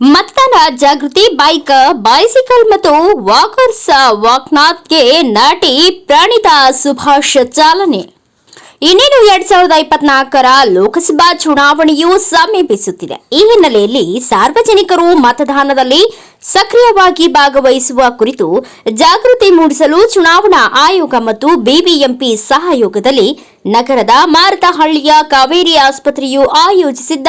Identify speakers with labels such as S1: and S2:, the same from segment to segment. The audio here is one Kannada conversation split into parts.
S1: ಮತದಾನ ಜಾಗೃತಿ ಬೈಕ್ ಬೈಸಿಕಲ್ ಮತ್ತು ವಾಕರ್ಸ್ ವಾಕ್ನಾಥ್ಗೆ ನಟಿ ಪ್ರಣೀತಾ ಸುಭಾಷ್ ಚಾಲನೆ. ಇನ್ನೇನು ಎರಡ್ ಸಾವಿರದ ಇಪ್ಪತ್ನಾಲ್ಕರ ಲೋಕಸಭಾ ಚುನಾವಣೆಯು ಸಮೀಪಿಸುತ್ತಿದೆ. ಈ ಹಿನ್ನೆಲೆಯಲ್ಲಿ ಸಾರ್ವಜನಿಕರು ಮತದಾನದಲ್ಲಿ ಸಕ್ರಿಯವಾಗಿ ಭಾಗವಹಿಸುವ ಕುರಿತು ಜಾಗೃತಿ ಮೂಡಿಸಲು ಚುನಾವಣಾ ಆಯೋಗ ಮತ್ತು ಬಿಬಿಎಂಪಿ ಸಹಯೋಗದಲ್ಲಿ ನಗರದ ಮಾರತಹಳ್ಳಿಯ ಕಾವೇರಿ ಆಸ್ಪತ್ರೆಯು ಆಯೋಜಿಸಿದ್ದ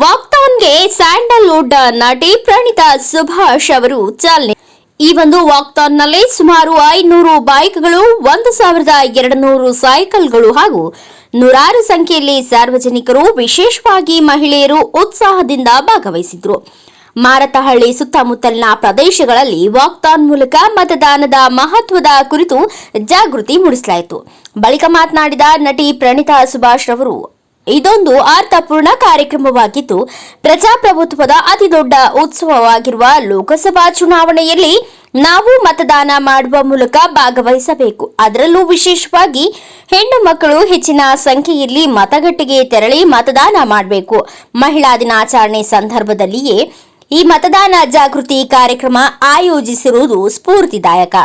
S1: ವಾಕ್ಥಾನ್ಗೆ ಸ್ಯಾಂಡಲ್ವುಡ್ ನಟಿ ಪ್ರಣೀತಾ ಸುಭಾಷ್ ಅವರು ಚಾಲನೆ. ಈ ಒಂದು ವಾಕ್ಥಾನ್ನಲ್ಲಿ ಸುಮಾರು ಐನೂರು ಬೈಕ್ಗಳು, ಒಂದು ಸಾವಿರದ ಎರಡು ನೂರು ಸೈಕಲ್ಗಳು ಹಾಗೂ ನೂರಾರು ಸಂಖ್ಯೆಯಲ್ಲಿ ಸಾರ್ವಜನಿಕರು, ವಿಶೇಷವಾಗಿ ಮಹಿಳೆಯರು ಉತ್ಸಾಹದಿಂದ ಭಾಗವಹಿಸಿದ್ರು. ಮಾರತಹಳ್ಳಿ ಸುತ್ತಮುತ್ತಲಿನ ಪ್ರದೇಶಗಳಲ್ಲಿ ವಾಕ್ಥಾನ್ ಮೂಲಕ ಮತದಾನದ ಮಹತ್ವದ ಕುರಿತು ಜಾಗೃತಿ ಮೂಡಿಸಲಾಯಿತು. ಬಳಿಕ ಮಾತನಾಡಿದ ನಟಿ ಪ್ರಣೀತಾ ಸುಭಾಷ್ ರವರು ಇದೊಂದು ಅರ್ಥಪೂರ್ಣ ಕಾರ್ಯಕ್ರಮವಾಗಿದ್ದು, ಪ್ರಜಾಪ್ರಭುತ್ವದ ಅತಿದೊಡ್ಡ ಉತ್ಸವವಾಗಿರುವ ಲೋಕಸಭಾ ಚುನಾವಣೆಯಲ್ಲಿ ನಾವು ಮತದಾನ ಮಾಡುವ ಮೂಲಕ ಭಾಗವಹಿಸಬೇಕು. ಅದರಲ್ಲೂ ವಿಶೇಷವಾಗಿ ಹೆಣ್ಣು ಮಕ್ಕಳು ಹೆಚ್ಚಿನ ಸಂಖ್ಯೆಯಲ್ಲಿ ಮತಗಟ್ಟೆಗೆ ತೆರಳಿ ಮತದಾನ ಮಾಡಬೇಕು. ಮಹಿಳಾ ದಿನಾಚರಣೆ ಸಂದರ್ಭದಲ್ಲಿಯೇ ಈ ಮತದಾನ ಜಾಗೃತಿ ಕಾರ್ಯಕ್ರಮ ಆಯೋಜಿಸಿರುವುದು ಸ್ಫೂರ್ತಿದಾಯಕ.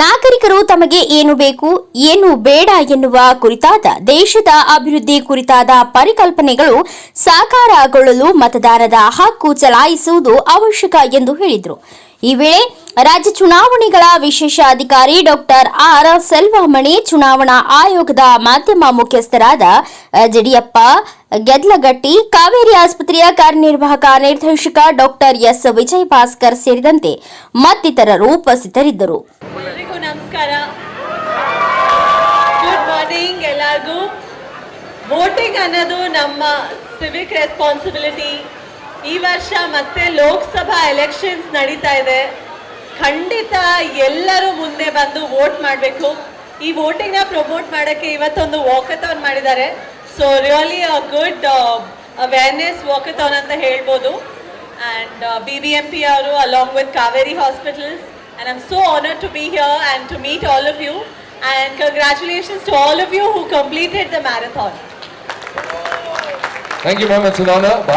S1: ನಾಗರಿಕರು ತಮಗೆ ಏನು ಬೇಕು, ಏನು ಬೇಡ ಎನ್ನುವ ಕುರಿತಾದ ದೇಶದ ಅಭಿವೃದ್ಧಿ ಕುರಿತಾದ ಪರಿಕಲ್ಪನೆಗಳು ಸಾಕಾರಗೊಳ್ಳಲು ಮತದಾರರ ಹಕ್ಕು ಚಲಾಯಿಸುವುದು ಅವಶ್ಯಕ ಎಂದು ಹೇಳಿದರು. ಈ ವೇಳೆ ರಾಜ್ಯ ಚುನಾವಣೆಗಳ ವಿಶೇಷ ಅಧಿಕಾರಿ ಡಾಕ್ಟರ್ ಆರ್. ಸೆಲ್ವಮಣಿ, ಚುನಾವಣಾ ಆಯೋಗದ ಮಾಧ್ಯಮ ಮುಖ್ಯಸ್ಥರಾದ ಜಡಿಯಪ್ಪ, ಗೆದ್ಲಗಟ್ಟಿ, ಕಾವೇರಿ ಆಸ್ಪತ್ರೆಯ ಕಾರ್ಯನಿರ್ವಾಹಕ ನಿರ್ದೇಶಕ ಡಾಕ್ಟರ್ ಎಸ್. ವಿಜಯ್ ಭಾಸ್ಕರ್ ಸೇರಿದಂತೆ ಮತ್ತಿತರರು ಉಪಸ್ಥಿತರಿದ್ದರು.
S2: ನಮಸ್ಕಾರ. ಗುಡ್ ಮಾರ್ನಿಂಗ್ ಎಲ್ಲರಿಗೂ. ವೋಟಿಂಗ್ ಅನ್ನೋದು ನಮ್ಮ ಸಿವಿಕ್ ರೆಸ್ಪಾನ್ಸಿಬಿಲಿಟಿ ಈ ವರ್ಷ ಮತ್ತೆ ಲೋಕಸಭಾ ಎಲೆಕ್ಷನ್ಸ್ ನಡೀತಾ ಇದೆ. ಖಂಡಿತ ಎಲ್ಲರೂ ಮುಂದೆ ಬಂದು ವೋಟ್ ಮಾಡಬೇಕು. ಈ ವೋಟಿಂಗ್ನ ಪ್ರಮೋಟ್ ಮಾಡೋಕ್ಕೆ ಇವತ್ತೊಂದು ವಾಕಥಾನ್ ಮಾಡಿದ್ದಾರೆ. So really a good awareness walkathon ಅಂತ ಹೇಳ್ಬೋದು. ಅಂಡ್ ಬಿಬಿಎಂಪಿ ಅವ್ರು ಅವರು along with Kaveri Hospitals. And I'm so honored to be here and to meet all of you. And congratulations to all of you who completed the marathon.
S3: Thank you ma'am Sudhana ಬಹಳ